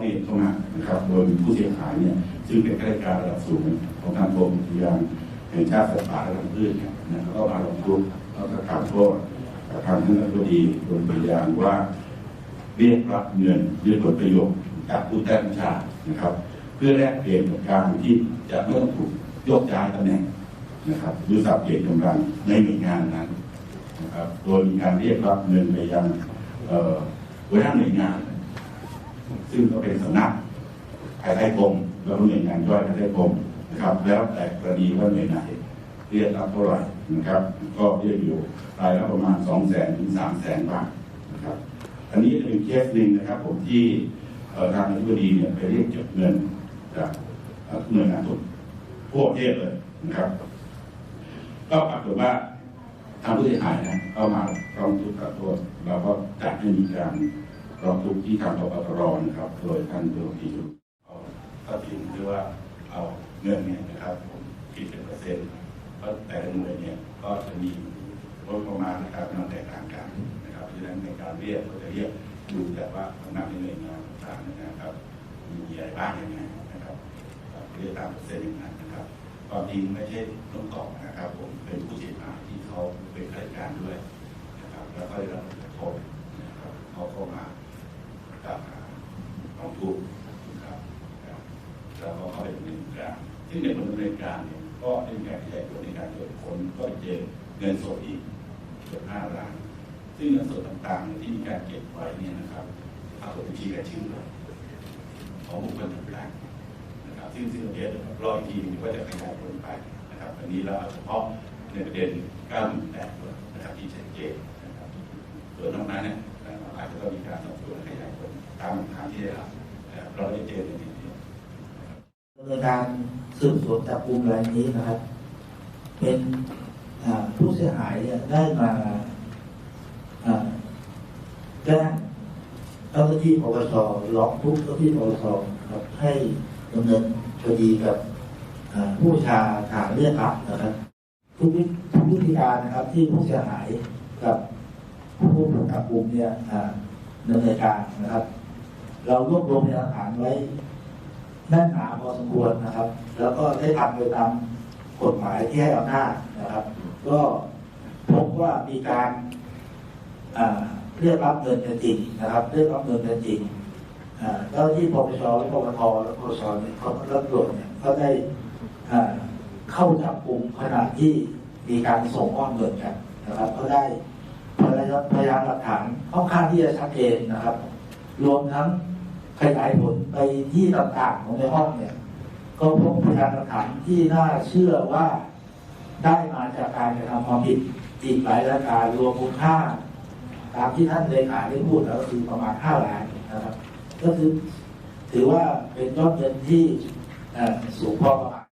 เรียนเข้ามานะครับ โดยมีผู้เสียหายเนี่ยซึ่งเป็นข้าราชการระดับสูงของทางกรมอุทยานแห่งชาติสัตว์ป่าและพันธุ์พืชเนี่ยนะก็มาลงทุนแล้วก็กล่าวโทษกับทางท่านอธิบดีกรมอุทยานว่าเรียกรับเงินหรือผลประโยชน์จากผู้ใต้บัญชานะครับ เพื่อแลกเปลี่ยนกับการที่จะไม่ต้องถูกยกย้ายตำแหน่งนะครับหรือสับเปลี่ยนกำลังในหน่วยงานนั้นนะครับโดยมีการเรียกรับเงินไปยังเอ่อหัวหน้าหน่วยงาน ซึ่งก็เป็นสำนักภายใต้กรมแล้วหน่วยงานย่อยภายใต้กรมนะครับ แล้วแต่กรณีว่าหน่วยไหนเรียกรับเท่าไหร่นะครับ ก็เรียกอยู่รายละประมาณ2 0 0 0 0 0ถึง3 0 0 0 0 0บาทนะครับ อันนี้เป็นเคสหนึ่งนะครับ ผมที่ทางอธิบดีเนี่ยไปเรียกเก็บเงินจากเอ่อหน่วยงานทุกทั่วประเทศเลยนะครับ ก็ปรากฏว่าทางผู้เสียหายนะเข้ามาร้องทุกข์กล่าวโทษเราก็จัดให้มีการ ร้องทุกข์ที่ทางปปตรนะครับ โดยท่านตุลกีเอาทรัพย์สินหรือว่าเอาเงินเนี่ยนะครับผมคิดเป็นเปอร์เซ็นต์เพราะแต่ละหน่วยเนี่ยก็จะมีงบประมาณนะครับมันแตกต่างกันนะครับดังนั้นในการเรียกก็จะเรียกดูแต่ว่าสำนักในหน่วยงานต่างๆนะครับ มีอะไรบ้างยังไงนะครับเรียกตามเปอร์เซ็นต์อย่างนั้นนะครับความจริงไม่ใช่น้องกอกนะครับ ผมเป็นผู้เสียหายที่เขาเป็นข้าราชการด้วยนะครับแล้วก็ได้รับเขาเข้ามากับน้องทุกข์นะครับแล้วก็เข้าไปดำเนิน การ ซึ่งในผลดำเนินการเนี่ยก็ได้มีการขยายผลในการตรวจค้นก็เจอเงินสดอีกเกือบห้าล้าน ซึ่งเงินสดต่างๆ ที่มีการเก็บไว้เนี่ยนะครับปรากฏเป็นชื่กับชื่อของบุคคลต่างๆนะครับซึ่งซึ่งเดี๋ยวรออีกทีนึงว่าจะขยายผลไปนะครับอันนี้เราเอาเฉพาะในประเด็น9 8 8นะครับที่ชัดเจนนะครับส่วนนอกนั้นเนี่ย ดำเนินการสืบสวนจับกลุ่มรายนี้นะครับ เป็นผู้เสียหายได้มาแจ้งเจ้าหน้าที่ปปชร้องทุกข์เจ้าหน้าที่ปปชครับให้ดำเนินคดีกับผู้ชาฐานเรียกรับนะครับ ทุกวิทุกวิธีการนะครับ ที่ผู้เสียหายกับผู้ถูกจับกลุ่มเนี่ยดำเนินการนะครับ เรารวบรวมพยานหลักฐานไว้ แน่นหนาพอสมควรนะครับ แล้วก็ได้ทำโดยตามกฎหมายที่ให้อำนาจนะครับ ก็พบว่ามีการเรียกรับเงินกันจริงนะครับ เรียกรับเงินกันจริงเจ้าที่ปปชและปปทและปปชเนี่ยเขาตรวจเนี่ยก็ได้เข้าจับกลุ่มขณะที่มีการส่งมอบเงินกันนะครับก็ได้พยานพยานหลักฐานค่อนข้างที่จะชัดเจนนะครับ รวมทั้ง ขยายผลไปที่ต่างๆของในห้องเนี่ย ก็พบพยานหลักฐานที่น่าเชื่อว่าได้มาจากการกระทำความผิดอีกหลายรายการรวมมูลค่า ตามที่ท่านเลขาได้พูดแล้วก็คือประมาณ5ล้านนะครับ ก็คือถือว่าเป็นยอดเงินที่สูงพอประมาณ